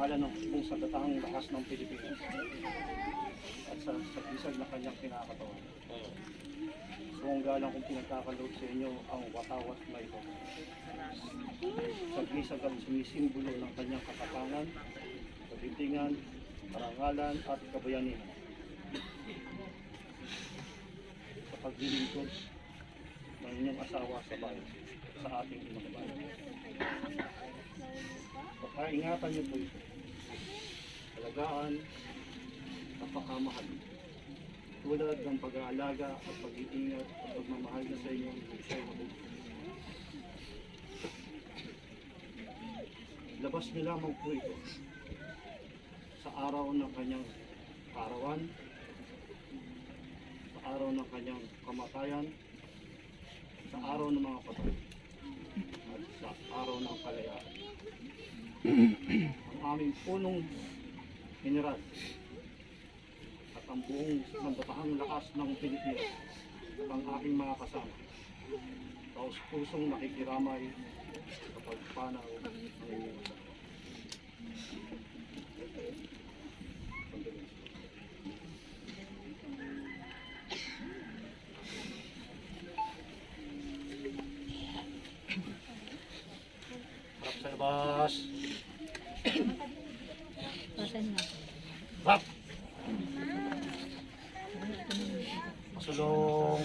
pangalan ng kung sa datang lakas ng Pilipinas at sa, sa bisag na kanyang kinakatawan. So ang galang kong pinagkakalood sa inyo ang watawat na ito. Sa bisag ang sumisimbolo ng kanyang katapangan, kabitingan, karangalan at kabayanihan. Sa paglilingkod ng inyong asawa sa bayan, sa ating inang bayan. Pagkaingatan niyo po ito. Alagaan, napakamahal. Tulad ng pag-aalaga at pag-iingat at pagmamahal na sa inyong buhay. Labas niyo lamang po ito sa araw ng kanyang karawan, sa araw ng kanyang kamatayan, sa araw ng mga patay, at sa araw ng kalayaan. ang aming punong general at ang buong sandatahang lakas ng Pilipinas at ang aking mga kasama. Taos pusong nakikiramay sa pagpanaw ng inyong sa labas. Na. Harap! Pasulong.